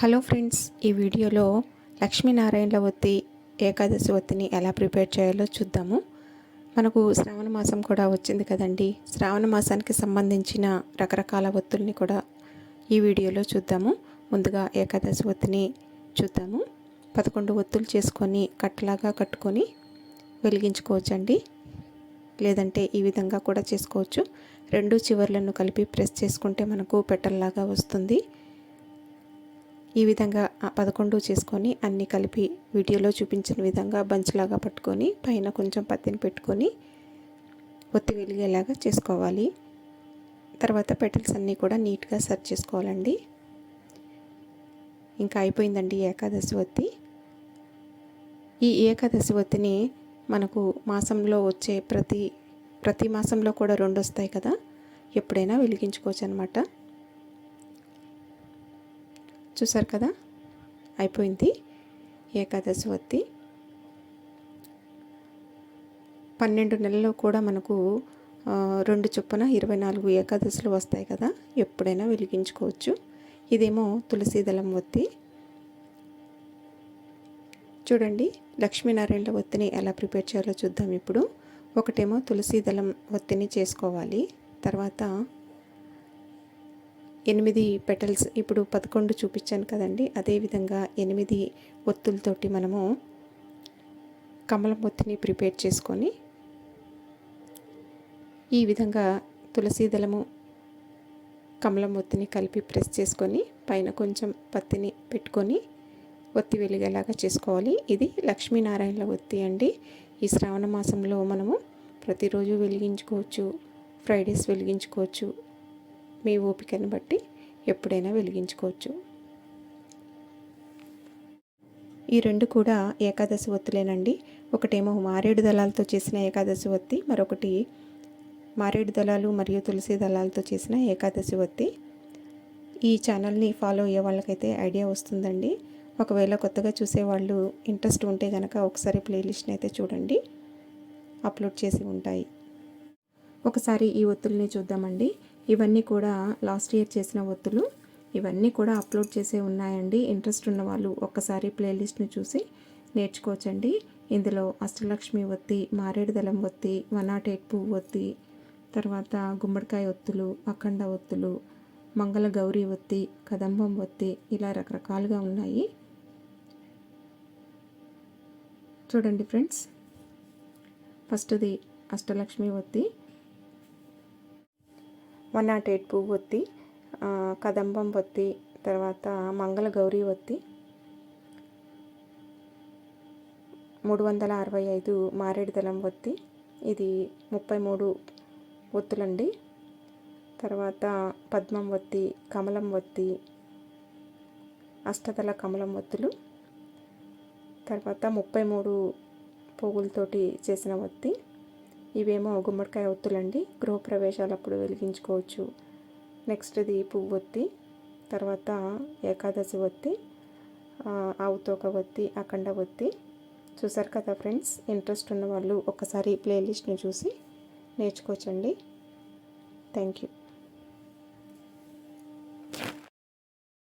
Hello friends ఈ వీడియోలో లక్ష్మీనారాయణల ఒత్తి ఏకాదశి ఒత్తిని ఎలా ప్రిపేర్ చేయాలో చూద్దాము. మనకు శ్రావణ మాసం కూడా వచ్చింది కదండి. శ్రావణ మాసానికి సంబంధించిన రకరకాల ఒత్తుల్ని కూడా ఈ వీడియోలో చూద్దాము. ముందుగా ఏకాదశి ఒత్తిని చూద్దాము. పదకొండు ఒత్తులు చేసుకొని కట్టలాగా కట్టుకొని వెలిగించుకోవచ్చండి. లేదంటే ఈ విధంగా కూడా చేసుకోవచ్చు. రెండు చివర్లను కలిపి ప్రెస్ చేసుకుంటే మనకు పెట్టల్లాగా వస్తుంది. ఈ విధంగా పదకొండు చేసుకొని అన్నీ కలిపి వీడియోలో చూపించిన విధంగా బంచ్లాగా పట్టుకొని పైన కొంచెం పత్తిని పెట్టుకొని ఒత్తి వెలిగేలాగా చేసుకోవాలి. తర్వాత పెటల్స్ అన్నీ కూడా నీట్గా సర్చ్ చేసుకోవాలండి. ఇంకా అయిపోయిందండి ఏకాదశి ఒత్తి. ఈ ఏకాదశి ఒత్తిని మనకు మాసంలో వచ్చే ప్రతి ప్రతి మాసంలో కూడా రెండు వస్తాయి కదా. ఎప్పుడైనా వెలిగించుకోవచ్చు అనమాట చూసారు కదా? అయిపోయింది. ఏకాదశి వత్తి. పన్నెండు నెలల్లో కూడా మనకు రెండు చొప్పున ఇరవై నాలుగు ఏకాదశులు వస్తాయి కదా? ఎప్పుడైనా వెలిగించుకోవచ్చు. ఇదేమో తులసీదళం ఒత్తి చూడండి లక్ష్మీనారాయణ ఒత్తిని ఎలా ప్రిపేర్ చేయాలో చూద్దాం ఇప్పుడు. ఒకటేమో తులసీదళం ఒత్తిని చేసుకోవాలి. తర్వాత ఎనిమిది పెటల్స్ ఇప్పుడు పదకొండు చూపించాను కదండి. అదేవిధంగా ఎనిమిది ఒత్తులతోటి మనము కమలం ఒత్తిని ప్రిపేర్ చేసుకొని ఈ విధంగా తులసి దళము కమలం ఒత్తిని కలిపి ప్రెస్ చేసుకొని పైన కొంచెం పత్తిని పెట్టుకొని ఒత్తి వెలిగేలాగా చేసుకోవాలి. ఇది లక్ష్మీనారాయణల ఒత్తి అండి. ఈ శ్రావణ మాసంలో మనము ప్రతిరోజు వెలిగించుకోవచ్చు ఫ్రైడేస్ వెలిగించుకోవచ్చు మీ ఓపికను బట్టి ఎప్పుడైనా వెలిగించుకోవచ్చు. ఈ రెండు కూడా ఏకాదశి ఒత్తులేనండి. ఒకటేమో మారేడు దళాలతో చేసిన ఏకాదశి ఒత్తి మరొకటి మారేడు దళాలు మరియు తులసి దళాలతో చేసిన ఏకాదశి ఒత్తి. ఈ ఛానల్ని ఫాలో అయ్యే వాళ్ళకైతే ఐడియా వస్తుందండి. ఒకవేళ కొత్తగా చూసేవాళ్ళు ఇంట్రెస్ట్ ఉంటే కనుక ఒకసారి ప్లేలిస్ట్ని అయితే చూడండి. అప్లోడ్ చేసి ఉంటాయి. ఒకసారి ఈ ఒత్తుల్ని చూద్దామండి. ఇవన్నీ కూడా లాస్ట్ ఇయర్ చేసిన ఒత్తులు. ఇవన్నీ కూడా అప్లోడ్ చేసే ఉన్నాయండి. ఇంట్రెస్ట్ ఉన్న వాళ్ళు ఒక్కసారి ప్లేలిస్ట్ని చూసి నేర్చుకోవచ్చండి. ఇందులో అష్టలక్ష్మి ఒత్తి మారేడు దళం ఒత్తి వన్ నాట్ ఎయిట్ పువ్వు ఒత్తి తర్వాత గుమ్మడికాయ ఒత్తులు అఖండ ఒత్తులు మంగళ గౌరీ ఒత్తి కదంబం ఒత్తి ఇలా రకరకాలుగా ఉన్నాయి. చూడండి ఫ్రెండ్స్. ఫస్ట్ది అష్టలక్ష్మి ఒత్తి వన్ నాట్ ఎయిట్ పువ్వు ఒత్తి కదంబం ఒత్తి తర్వాత మంగళ గౌరీ ఒత్తి మూడు వందల అరవై ఐదు మారేడు దళం ఒత్తి ఇది ముప్పై మూడు ఒత్తులండి. తర్వాత పద్మం ఒత్తి కమలం ఒత్తి అష్టదళ కమలం ఒత్తులు తర్వాత ముప్పై మూడు పువ్వులతోటి చేసిన ఒత్తి ఇవేమో గుమ్మడికాయ ఒత్తులండి. గృహప్రవేశాలప్పుడు వెలిగించుకోవచ్చు. నెక్స్ట్ది పువ్వు ఒత్తి తర్వాత ఏకాదశి ఒత్తి ఆవుతోక ఒత్తి అఖండ ఒత్తి. చూసారు కదా ఫ్రెండ్స్ ఇంట్రెస్ట్ ఉన్న వాళ్ళు ఒకసారి ప్లేలిస్ట్ని చూసి నేర్చుకోవచ్చండి. Thank you.